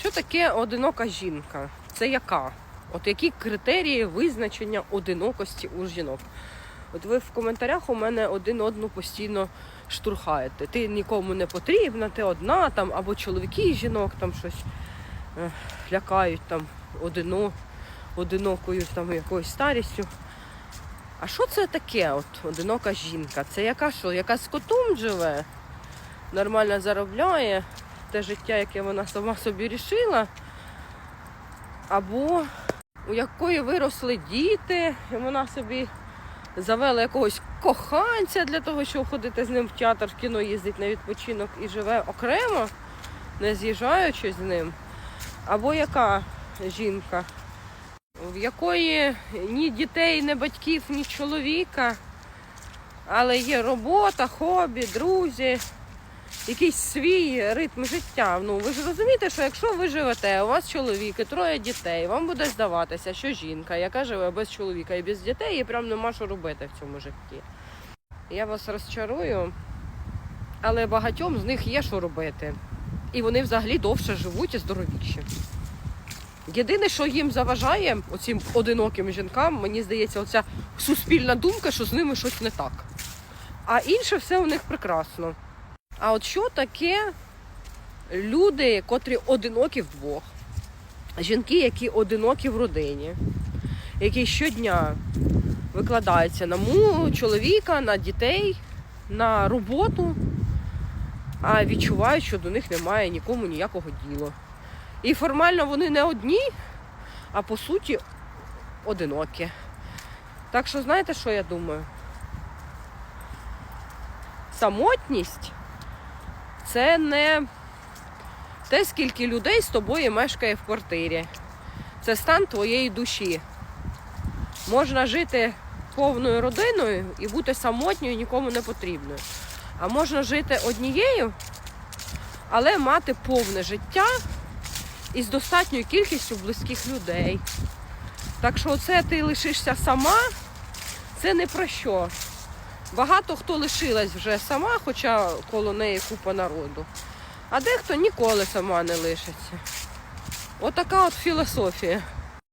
Що таке одинока жінка? Це яка? От які критерії визначення одинокості у жінок? От ви в коментарях у мене один одну постійно штурхаєте. Ти нікому не потрібна, ти одна там, або чоловіки і жінок там щось е, лякають там одино, одинокою там якоюсь старістю. А що це таке, от одинока жінка? Це яка що? Яка з котом живе, нормально заробляє те життя, яке вона сама собі рішила, або у якої виросли діти, і вона собі завела якогось коханця для того, щоб ходити з ним в театр, в кіно їздить на відпочинок і живе окремо, не з'їжджаючи з ним. Або яка жінка, в якої ні дітей, ні батьків, ні чоловіка, але є робота, хобі, друзі, якийсь свій ритм життя. Ну ви ж розумієте, що якщо ви живете, у вас чоловік і троє дітей, вам буде здаватися, що жінка, яка живе без чоловіка і без дітей, їй прям нема що робити в цьому житті. Я вас розчарую, але багатьом з них є що робити. І вони взагалі довше живуть і здоровіші. Єдине, що їм заважає, оцим одиноким жінкам, мені здається, оця суспільна думка, що з ними щось не так. А інше все у них прекрасно. А от що таке люди, котрі одинокі вдвох? Жінки, які одинокі в родині, які щодня викладаються на му чоловіка, на дітей, на роботу, а відчувають, що до них немає нікому ніякого діла. І формально вони не одні, а по суті одинокі. Так що знаєте, що я думаю? Самотність це не те, скільки людей з тобою мешкає в квартирі. Це стан твоєї душі. Можна жити повною родиною і бути самотньою, нікому не потрібною. А можна жити однією, але мати повне життя із достатньою кількістю близьких людей. Так що це ти лишишся сама, це не про що. Багато хто лишилась вже сама, хоча коло неї купа народу. А дехто ніколи сама не лишиться. Отака от філософія.